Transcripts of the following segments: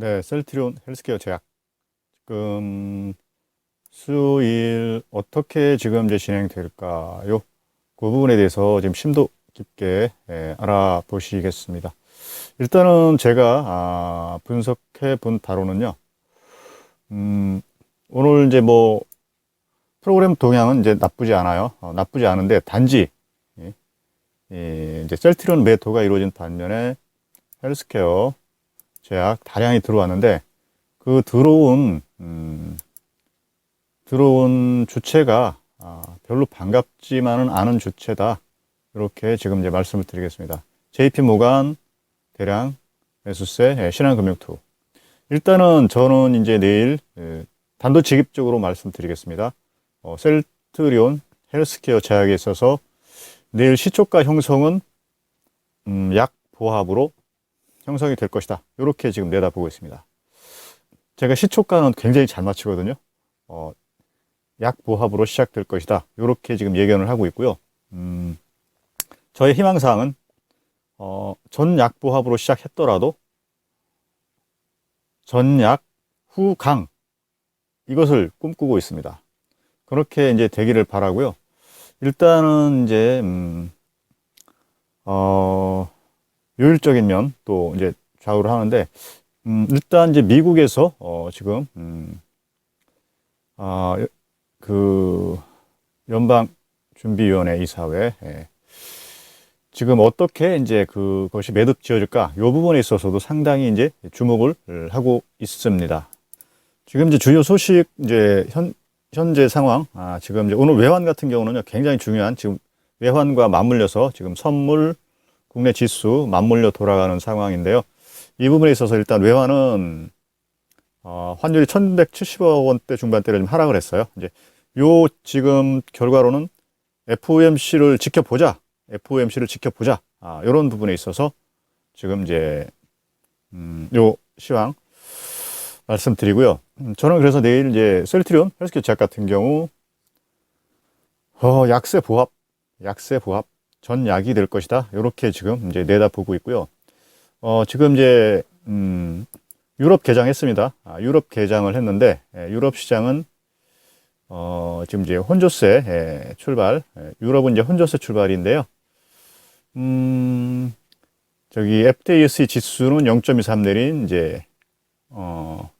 네, 셀트리온 헬스케어 제약. 지금 수요일 어떻게 지금 이제 진행될까요? 그 부분에 대해서 지금 심도 깊게 예, 알아보시겠습니다. 일단은 제가 아, 분석해 본 바로는요. 음, 오늘 이제 뭐 프로그램 동향은 이제 나쁘지 않아요. 어, 나쁘지 않은데 단지 예, 예, 이제 셀트리온 매도가 이루어진 반면에 헬스케어 제약 다량이 들어왔는데 그 들어온 음, 들어온 주체가 아, 별로 반갑지만은 않은 주체다. 이렇게 지금 이제 말씀을 드리겠습니다. JP 모간 대량 매수세 예, 신한금융투. 일단은 저는 이제 내일 예, 단도직입적으로 말씀드리겠습니다. 어, 셀트리온 헬스케어 제약에 있어서 내일 시초가 형성은 음, 약 보합으로 형성이 될 것이다. 이렇게 지금 내다보고 있습니다. 제가 시초가는 굉장히 잘 맞추거든요. 어, 약 보합으로 시작될 것이다. 이렇게 지금 예견을 하고 있고요. 음, 저의 희망사항은 어, 전약 보합으로 시작했더라도 전약 후강 이것을 꿈꾸고 있습니다. 그렇게 이제 되기를 바라고요. 일단은 이제 음, 어, 요일적인 면 또 이제 좌우를 하는데 음, 일단 이제 미국에서 어, 지금 음, 아, 그 연방 준비위원회 이사회 예. 지금 어떻게 이제 그것이 매듭 지어질까 이 부분에 있어서도 상당히 이제 주목을 하고 있습니다. 지금 이제 주요 소식 이제 현 현재 상황 아 지금 이제 오늘 외환 같은 경우는요 굉장히 중요한 지금 외환과 맞물려서 지금 선물 국내 지수 맞물려 돌아가는 상황인데요. 이 부분에 있어서 일단 외환은 어, 환율이 1170억 원대 중반대로 좀 하락을 했어요. 이제 요 지금 결과로는 FOMC를 지켜보자. FOMC를 지켜보자. 아, 요런 부분에 있어서 지금 이제 음, 요 시황 말씀드리고요. 음, 저는 그래서 내일 이제 셀트리온 헬스케어 제약 같은 경우 어, 약세 보합, 약세 보합 전약이 될 것이다. 이렇게 지금 이제 내다보고 있고요. 어, 지금 이제 음, 유럽 개장했습니다. 아, 유럽 개장을 했는데 예, 유럽 시장은 어, 지금 이제 혼조세 예, 출발. 예, 유럽은 이제 혼조세 출발인데요. 음, 저기 FTSE 지수는 0.23 내린 이제 어,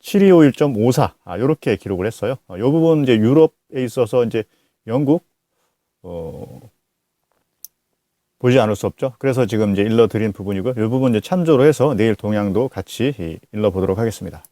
7251.54 아, 요렇게 기록을 했어요. 어, 요 부분 이제 유럽에 있어서 이제 영국 어, 보지 않을 수 없죠. 그래서 지금 이제 일러 드린 부분이고요. 이 부분 이제 참조로 해서 내일 동향도 같이 일러 보도록 하겠습니다.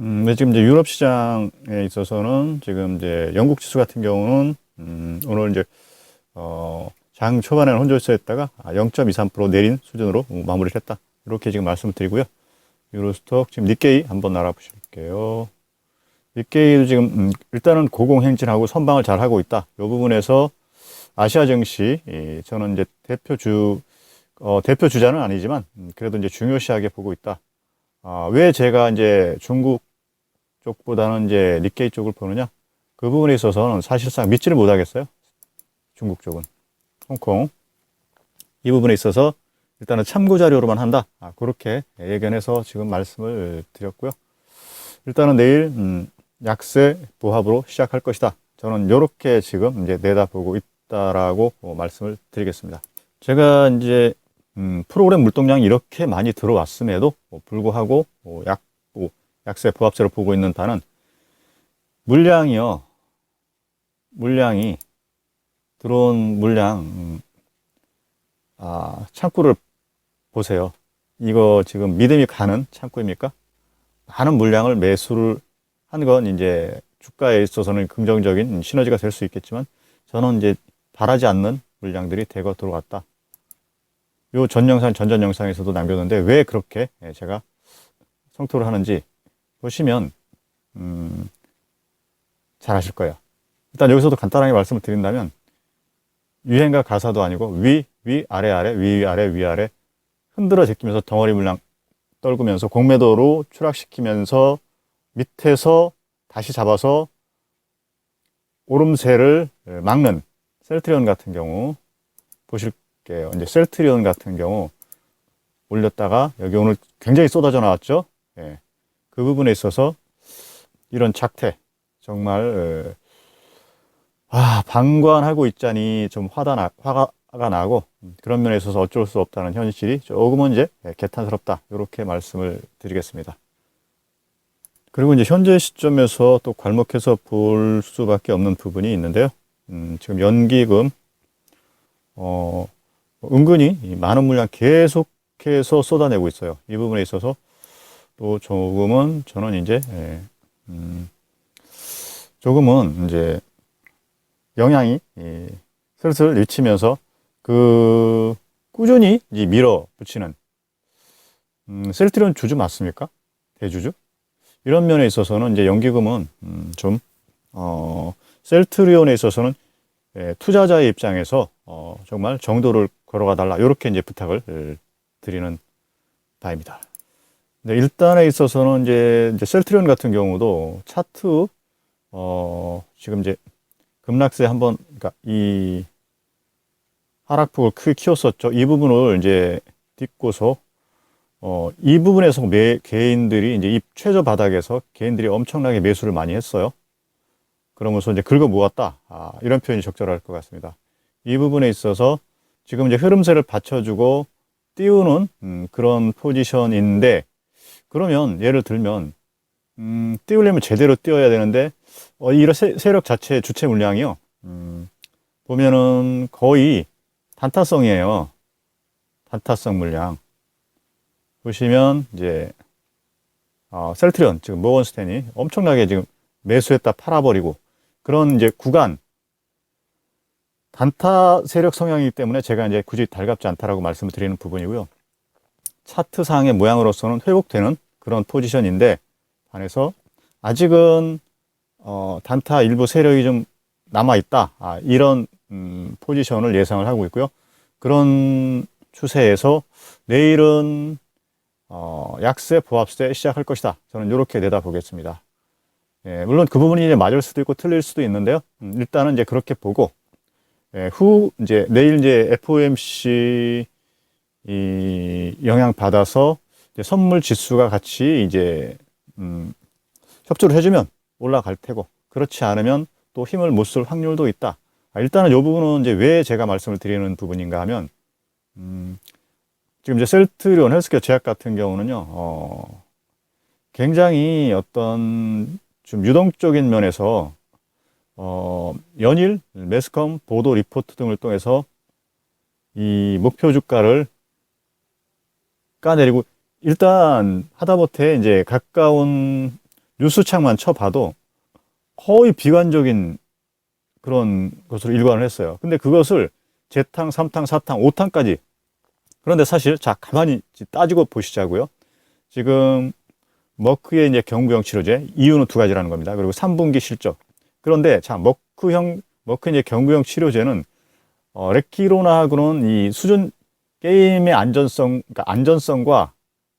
음, 네, 지금 이제 유럽 시장에 있어서는 지금 이제 영국 지수 같은 경우는 음, 오늘 이제 어, 장 초반에는 혼조세였다가 0.23% 내린 수준으로 마무리를 했다. 이렇게 지금 말씀을 드리고요. 유로스톡 지금 니케이 한번 알아보실게요. 니케이도 지금 음, 일단은 고공행진하고 선방을 잘 하고 있다. 이 부분에서 아시아 예, 저는 이제 대표주 어, 대표 주자는 아니지만 음, 그래도 이제 중요시하게 보고 있다. 아, 왜 제가 이제 중국 쪽보다는 이제 니케이 쪽을 보느냐? 그 부분에 있어서는 사실상 믿지를 못하겠어요. 중국 쪽은 홍콩 이 부분에 있어서 일단은 참고 자료로만 한다. 아, 그렇게 예견해서 지금 말씀을 드렸고요. 일단은 내일 음, 약세 보합으로 시작할 것이다. 저는 이렇게 지금 이제 내다보고 있다 라고 어, 말씀을 드리겠습니다. 제가 이제 음, 프로그램 물동량이 이렇게 많이 들어왔음에도 뭐 불구하고 뭐 약, 뭐 약세 부합세로 보고 있는 바는 물량이요. 물량이 들어온 물량 음, 아, 창구를 보세요. 이거 지금 믿음이 가는 창구입니까? 많은 물량을 매수를 한 건 이제 주가에 있어서는 긍정적인 시너지가 될 수 있겠지만 저는 이제 바라지 않는 물량들이 대거 들어왔다. 요 전 영상, 전전 영상에서도 남겼는데 왜 그렇게 예, 제가 성토를 하는지 보시면, 음, 잘 아실 거예요. 일단 여기서도 간단하게 말씀을 드린다면, 유행가 가사도 아니고, 위, 위, 아래, 아래, 위, 위, 아래, 위, 아래, 흔들어 제끼면서 덩어리 물량 떨구면서 공매도로 추락시키면서 밑에서 다시 잡아서 오름세를 막는 셀트리온 같은 경우 보실게요. 이제 셀트리온 같은 경우 올렸다가 여기 오늘 굉장히 쏟아져 나왔죠. 예. 그 부분에 있어서 이런 작태 정말 어, 아 방관하고 있자니 좀 화가 나, 화가 나고 그런 면에 있어서 어쩔 수 없다는 현실이 조금은 이제 개탄스럽다 이렇게 말씀을 드리겠습니다. 그리고 이제 현재 시점에서 또 괄목해서 볼 수밖에 없는 부분이 있는데요. 음, 지금 연기금 어, 은근히 이 많은 물량 계속해서 쏟아내고 있어요. 이 부분에 있어서 또 조금은 저는 이제 예, 음, 조금은 이제 영향이 예, 슬슬 미치면서 그 꾸준히 이 밀어붙이는 음, 셀트리온 주주 맞습니까? 대주주? 이런 면에 있어서는 이제 연기금은 음, 좀 어, 셀트리온에 있어서는 예, 투자자의 입장에서 어, 정말 정도를 걸어가 달라 이렇게 이제 부탁을 예, 드리는 바입니다. 네, 일단에 있어서는 이제, 셀트리온 같은 경우도 차트 어, 지금 이제 급락세 한번 그러니까 이 하락폭을 크게 키웠었죠. 이 부분을 이제 딛고서 어, 이 부분에서 매, 개인들이 이제 이 최저 바닥에서 개인들이 엄청나게 매수를 많이 했어요. 그러면서 이제 긁어 모았다. 아, 이런 표현이 적절할 것 같습니다. 이 부분에 있어서 지금 이제 흐름세를 받쳐주고 띄우는 음, 그런 포지션인데 그러면 예를 들면 음, 띄우려면 제대로 띄워야 되는데 어, 이런 세, 력 자체의 주체 물량이요. 음, 보면은 거의 단타성이에요. 단타성 물량. 보시면 이제 어, 셀트리온 지금 모건스탠이 엄청나게 지금 매수했다 팔아버리고 그런 이제 구간 단타 세력 성향이기 때문에 제가 이제 굳이 달갑지 않다라고 말씀을 드리는 부분이고요. 차트상의 모양으로서는 회복되는 그런 포지션인데 반해서 아직은 어, 단타 일부 세력이 좀 남아 있다. 아, 이런 음, 포지션을 예상을 하고 있고요. 그런 추세에서 내일은 어, 약세, 보합세 시작할 것이다. 저는 이렇게 내다보겠습니다. 예, 물론 그 부분이 이제 맞을 수도 있고 틀릴 수도 있는데요. 음, 일단은 이제 그렇게 보고 예, 후 이제 내일 이제 FOMC 이 영향 받아서 이제 선물 지수가 같이 이제 음, 협조를 해주면 올라갈 테고 그렇지 않으면 또 힘을 못 쓸 확률도 있다. 아, 일단은 이 부분은 이제 왜 제가 말씀을 드리는 부분인가 하면 음, 지금 이제 셀트리온 헬스케어 제약 같은 경우는요, 어, 굉장히 어떤 좀 유동적인 면에서 어, 연일 매스컴 보도 리포트 등을 통해서 이 목표 주가를 까내리고 일단 하다못해 이제 가까운 뉴스창만 쳐봐도 거의 비관적인 그런 것으로 일관을 했어요. 근데 그것을 재탕, 삼탕, 사탕, 오탕까지 그런데 사실 자 가만히 따지고 보시자고요. 지금 머크의 이제 경부형 치료제 이유는 두 가지라는 겁니다. 그리고 3분기 실적. 그런데 자 머크형 머크 이제 경부형 치료제는 어, 레키로나하고는 이 수준 게임의 안전성, 그러니까 안전성과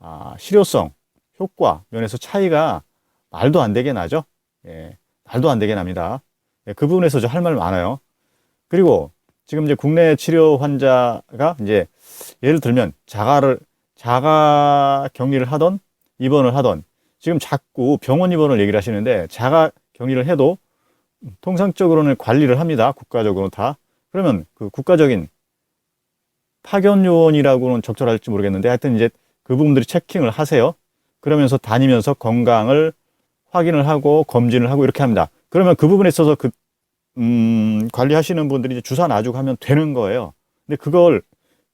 아, 실효성, 효과 면에서 차이가 말도 안 되게 나죠. 예, 말도 안 되게 납니다. 예, 그 부분에서 할말 많아요. 그리고 지금 이제 국내 치료 환자가 이제 예를 들면 자가를 자가 격리를 하던 입원을 하던 지금 자꾸 병원 입원을 얘기를 하시는데 자가 격리를 해도 통상적으로는 관리를 합니다. 국가적으로 다. 그러면 그 국가적인 파견 요원이라고는 적절할지 모르겠는데 하여튼 이제 그 부분들이 체킹을 하세요. 그러면서 다니면서 건강을 확인을 하고 검진을 하고 이렇게 합니다. 그러면 그 부분에 있어서 그, 음, 관리하시는 분들이 이제 주사 놔주고 하면 되는 거예요. 근데 그걸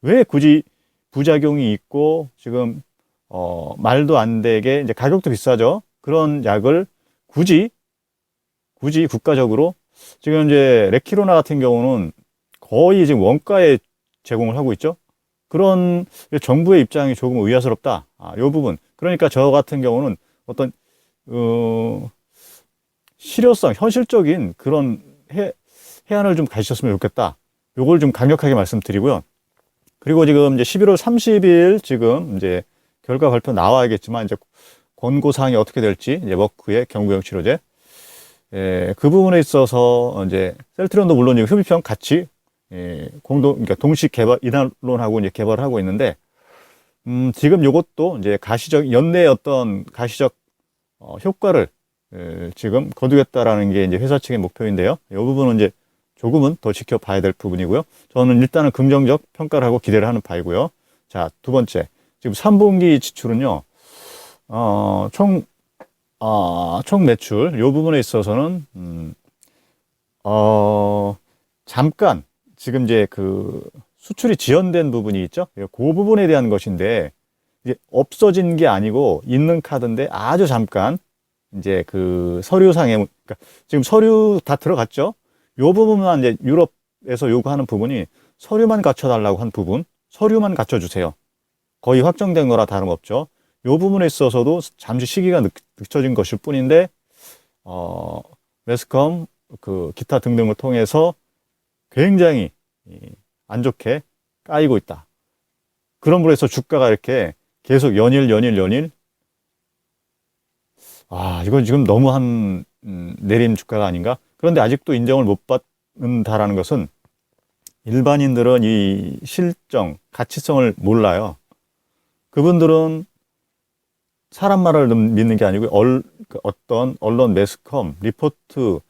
왜 굳이 부작용이 있고 지금, 어, 말도 안 되게 이제 가격도 비싸죠. 그런 약을 굳이, 굳이 국가적으로 지금 이제 레키로나 같은 경우는 거의 지금 원가에 제공을 하고 있죠. 그런 정부의 입장이 조금 의아스럽다. 아, 요 부분. 그러니까 저 같은 경우는 어떤 어, 실효성, 현실적인 그런 해, 해안을 좀 가지셨으면 좋겠다. 요걸 좀 강력하게 말씀드리고요. 그리고 지금 이제 11월 30일 지금 이제 결과 발표 나와야겠지만 이제 권고 사항이 어떻게 될지 이제 머크의 경구형 치료제 예, 그 부분에 있어서 이제 셀트론도 물론 지금 흡입형 같이 예, 공동 그러니까 동시 개발 이단론하고 이제 개발을 하고 있는데 음, 지금 요것도 이제 가시적, 연내 어떤 가시적 어, 효과를 에, 지금 거두겠다라는 게 이제 회사 측의 목표인데요. 이 부분은 이제 조금은 더 지켜봐야 될 부분이고요. 저는 일단은 긍정적 평가를 하고 기대를 하는 바이고요. 자, 두 번째. 지금 3분기 지출은요, 어, 총, 어, 총 매출, 요 부분에 있어서는, 음, 어, 잠깐, 지금 이제 그 수출이 지연된 부분이 있죠? 그 부분에 대한 것인데, 이제 없어진 게 아니고 있는 카드인데 아주 잠깐, 이제 그 서류상에, 그러니까 지금 서류 다 들어갔죠? 요 부분만 이제 유럽에서 요구하는 부분이 서류만 갖춰달라고 한 부분, 서류만 갖춰주세요. 거의 확정된 거라 다름없죠. 요 부분에 있어서도 잠시 시기가 늦, 늦춰진 것일 뿐인데, 어, 매스컴, 그, 기타 등등을 통해서 굉장히 이, 안 좋게 까이고 있다. 그런 부분에서 주가가 이렇게 계속 연일, 연일, 연일, 아, 이건 지금 너무 한, 음, 내림 주가가 아닌가? 그런데 아직도 인정을 못 받는다라는 것은 일반인들은 이 실정, 가치성을 몰라요. 그분들은 사람 말을 믿는 게 아니고 얼, 그 어떤 언론 매스컴, 리포트,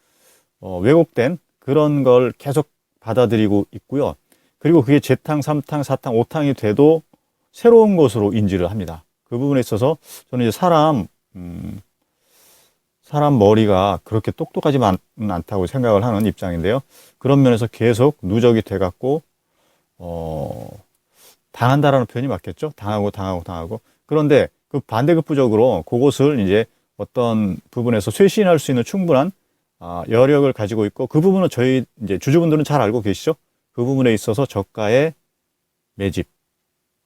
어, 왜곡된 그런 걸 계속 받아들이고 있고요. 그리고 그게 재탕, 삼탕, 사탕, 오탕이 돼도 새로운 것으로 인지를 합니다. 그 부분에 있어서 저는 이제 사람, 음, 사람 머리가 그렇게 똑똑하지만 않다고 생각을 하는 입장인데요. 그런 면에서 계속 누적이 돼갖고, 어, 당한다라는 표현이 맞겠죠? 당하고, 당하고, 당하고. 그런데 그 반대급부적으로 그것을 이제 어떤 부분에서 쇄신할 수 있는 충분한 아, 여력을 가지고 있고 그 부분은 저희 이제 주주분들은 잘 알고 계시죠? 그 부분에 있어서 저가의 매집,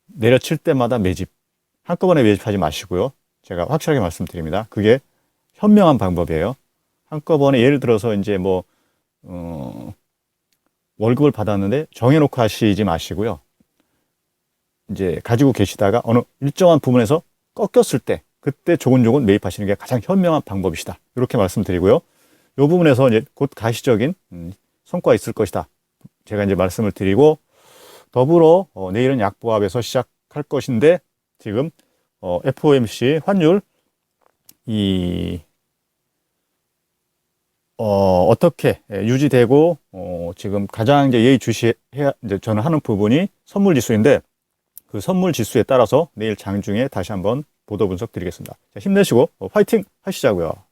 내려칠 때마다 매집, 한꺼번에 매집하지 마시고요. 제가 확실하게 말씀드립니다. 그게 현명한 방법이에요. 한꺼번에 예를 들어서 이제 뭐, 어, 월급을 받았는데 정해놓고 하시지 마시고요. 이제 가지고 계시다가 어느 일정한 부분에서 꺾였을 때 그때 조곤조곤 매입하시는 게 가장 현명한 방법이시다. 이렇게 말씀드리고요. 이 부분에서 이제 곧 가시적인 음, 성과가 있을 것이다. 제가 이제 말씀을 드리고 더불어 어, 내일은 약보합에서 시작할 것인데 지금 어, FOMC 환율 이 어, 어떻게 유지되고 어, 지금 가장 이제 예의주시해야 이제 저는 하는 부분이 선물 지수인데 그 선물 지수에 따라서 내일 장중에 다시 한번 보도 분석 드리겠습니다. 자, 힘내시고 어, 화이팅 하시자고요.